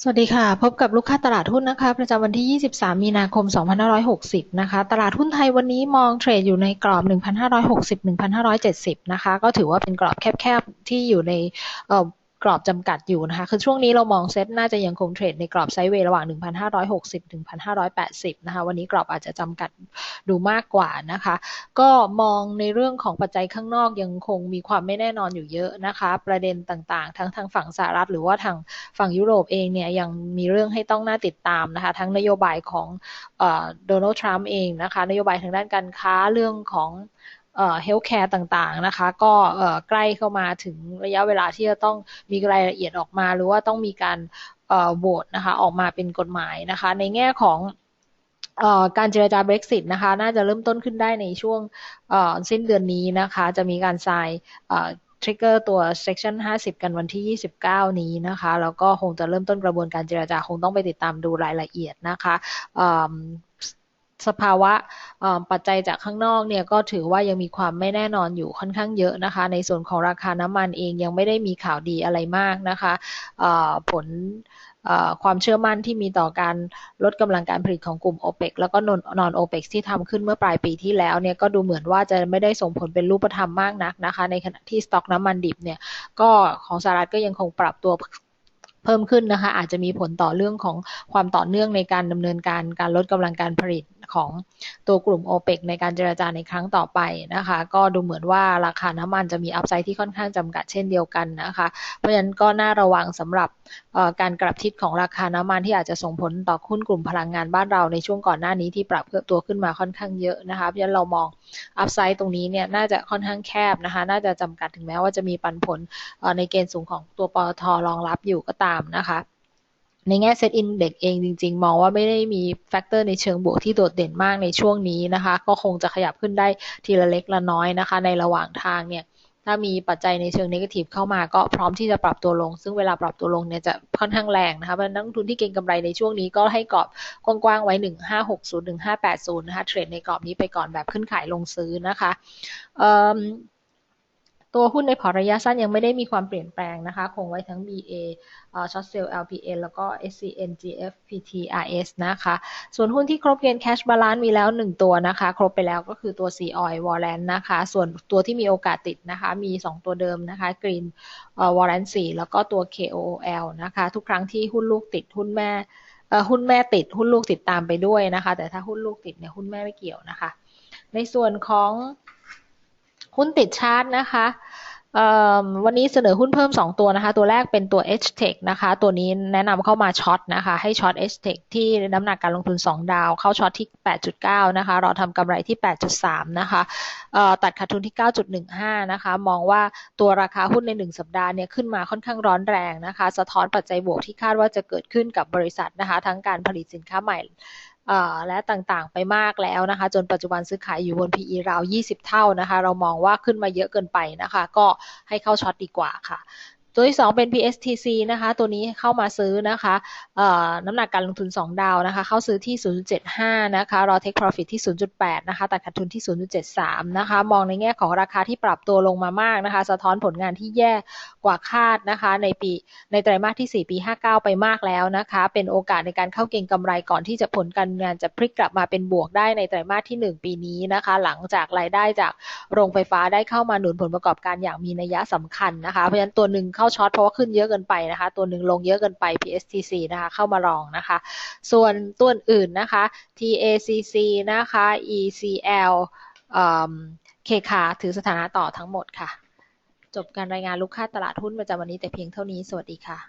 สวัสดีค่ะ พบกับลูกค้าตลาดหุ้นนะคะ ประจำวันที่ 23 มีนาคม 2560 นะคะ ตลาดหุ้นไทยวันนี้มองเทรดอยู่ในกรอบ 1,560-1,570 นะคะ ก็ถือว่าเป็นกรอบแคบๆ ที่อยู่ใน กรอบจำกัดอยู่นะคะ คือช่วงนี้เรามองเซ็ตน่าจะยังคงเทรดในกรอบไซด์เวย์ระหว่าง 1,560 ถึง 1,580 นะคะ วันนี้กรอบอาจจะจำกัดดูมากกว่านะคะ ก็มองในเรื่องของปัจจัยข้างนอกยังคงมีความไม่แน่นอนอยู่เยอะนะคะ ประเด็นต่างๆ ทั้งทางฝั่งสหรัฐหรือว่าทางฝั่งยุโรปเองเนี่ยยังมีเรื่องให้ต้องน่าติดตามนะคะ ทั้งนโยบายของโดนัลด์ทรัมป์เองนะคะ นโยบายทางด้านการค้าเรื่องของ เฮลท์แคร์ต่างๆนะคะ ก็ใกล้เข้ามาถึงระยะเวลาที่จะต้องมีรายละเอียดออกมา หรือว่าต้องมีการโหวตนะคะออกมาเป็นกฎหมายนะคะ ในแง่ของการเจรจา Brexit นะคะ น่าจะเริ่มต้นขึ้นได้ในช่วงสิ้นเดือนนี้นะคะ จะมีการทรายทริกเกอร์ตัว section 50 กันวันที่ 29 นี้นะคะ แล้วก็คงจะเริ่มต้นกระบวนการเจรจา คงต้องไปติดตามดูรายละเอียดนะคะ สภาวะปัจจัยจากข้างนอกเนี่ยก็ถือว่ายังมีความไม่แน่นอนอยู่ค่อนข้างเยอะนะคะ ในส่วนของราคาน้ำมันเองยังไม่ได้มีข่าวดีอะไรมากนะคะผลความเชื่อมั่นที่มีต่อการลดกำลังการผลิตของกลุ่ม o p e ปแล้วก็นอนโอเปกที่ทำขึ้นเมื่อปลายปีที่แล้วเนี่ยก็ดูเหมือนว่าจะไม่ได้ส่งผลเป็นรูปธรรมมากนักนะคะ ในขณะที่สต็อกน้ำมันดิบเนี่ยก็ของสหรัฐก็ยังคงปรับตัวเพิ่มขึ้นนะคะอาจจะมีผลต่อเรื่องของความต่อเนื่องในการดำเนินการการลดกำลังการผลิต ของตัวกลุ่ม o p e ปในการเจราจาในครั้งต่อไปนะคะ ก็ดูเหมือนว่าราคาน้ำมันจะมีอัพไซด์ที่ค่อนข้างจำกัดเช่นเดียวกันนะคะ เพราะฉะนั้นก็น่าระวังสำหรับการกลับทิศของราคาน้ำมันที่อาจจะส่งผลต่อหุ้นกลุ่มพลังงานบ้านเราในช่วงก่อนหน้านี้ที่ปรับเพิ่มตัวขึ้นมาค่อนข้างเยอะนะคะเพราะฉะนั้นเรามองอัพไซด์ตรงนี้เนี่ยน่าจะค่อนข้างแคบนะคะ น่าจะจำกัดถึงแม้ว่าจะมีปันผลในเกณฑ์สูงของตัวปตทรองรับอยู่ก็ตามนะคะ ในแง่เซตอินเด็กเองจริง ๆ มองว่าไม่ได้มีแฟกเตอร์ในเชิงบวกที่โดดเด่นมากในช่วงนี้นะคะ ก็คงจะขยับขึ้นได้ทีละเล็กละน้อยนะคะ ในระหว่างทางเนี่ยถ้ามีปัจจัยในเชิงนกาทีฟเข้ามาก็พร้อมที่จะปรับตัวลง ซึ่งเวลาปรับตัวลงเนี่ยจะค่อนข้างแรงนะคะเพราะนักทุนที่เก็งกำไรในช่วงนี้ก็ให้กรอบกว้างๆไว้ 1560 1580 นะคะเทรดในกรอบนี้ไปก่อนแบบขึ้นขายลงซื้อนะคะ ตัวหุ้นในพอร์ตระยะสั้นยังไม่ได้มีความเปลี่ยนแปลงนะคะ คงไว้ทั้ง BA ช็อตเซลล์ LPN แล้วก็ SCN GF PTRS นะคะ ส่วนหุ้นที่ครบเกณฑ์ cash balance มีแล้ว 1 ตัวนะคะ ครบไปแล้วก็คือตัว C Oil Warrant นะคะ ส่วนตัวที่มีโอกาสติดนะคะ มี 2 ตัวเดิมนะคะ Green Warrant 4 แล้วก็ตัว KOL นะคะ ทุกครั้งที่หุ้นลูกติดหุ้นแม่หุ้นแม่ติดหุ้นลูกติดตามไปด้วยนะคะ แต่ถ้าหุ้นลูกติดเนี่ยหุ้นแม่ไม่เกี่ยวนะคะ ในส่วนของ หุ้นติดชาร์ตนะคะวันนี้เสนอหุ้นเพิ่ม 2 ตัวนะคะ ตัวแรกเป็นตัว H-Tech นะคะ ตัวนี้แนะนำเข้ามาช็อตนะคะ ให้ช็อต H-Tech ที่น้ำหนักการลงทุน 2 ดาว เข้าช็อตที่ 8.9 นะคะ รอทำกำไรที่ 8.3 นะคะตัดขาดทุนที่ 9.15 นะคะ มองว่าตัวราคาหุ้นใน 1 สัปดาห์เนี่ยขึ้นมาค่อนข้างร้อนแรงนะคะ สะท้อนปัจจัยบวกที่คาดว่าจะเกิดขึ้นกับบริษัทนะคะ ทั้งการผลิตสินค้าใหม่ และต่างๆ ไปมากแล้วนะคะ จนปัจจุบันซื้อขายอยู่บน PE ราว 20 เท่านะคะ เรามองว่าขึ้นมาเยอะเกินไปนะคะ ก็ให้เข้าช็อตดีกว่าค่ะ ตัวที่ 2 เป็น PSTC นะคะ ตัวนี้เข้ามาซื้อนะคะน้ำหนักการลงทุน 2 ดาวนะคะ เข้าซื้อที่ 0.75 นะคะ รอ take profit ที่ 0.8 นะคะ ตัดขาดทุนที่ 0.73 นะคะ มองในแง่ของราคาที่ปรับตัวลงมามากนะคะ สะท้อนผลงานที่แย่กว่าคาดนะคะ ในปี ในไตรมาสที่ 4 ปี 59 ไปมากแล้วนะคะ เป็นโอกาสในการเข้าเก็งกำไรก่อนที่จะผลการงานจะพลิกกลับมาเป็นบวกได้ในไตรมาสที่ 1 ปีนี้นะคะ หลังจากรายได้จากโรงไฟฟ้าได้เข้ามาหนุนผลประกอบการอย่างมีนัยสำคัญนะคะ เพราะฉะนั้นตัวหนึ่งเข้าาช็อตเพราะว่าขึ้นเยอะเกินไปนะคะ ตัวหนึ่งลงเยอะเกินไป PSTC นะคะเข้ามารองนะคะ ส่วนตัวอื่นนะคะ TACC นะคะ ECL เคคาถือสถานะต่อทั้งหมดค่ะ จบการรายงานลูกค้าตลาดหุ้นประจำวันนี้แต่เพียงเท่านี้ สวัสดีค่ะ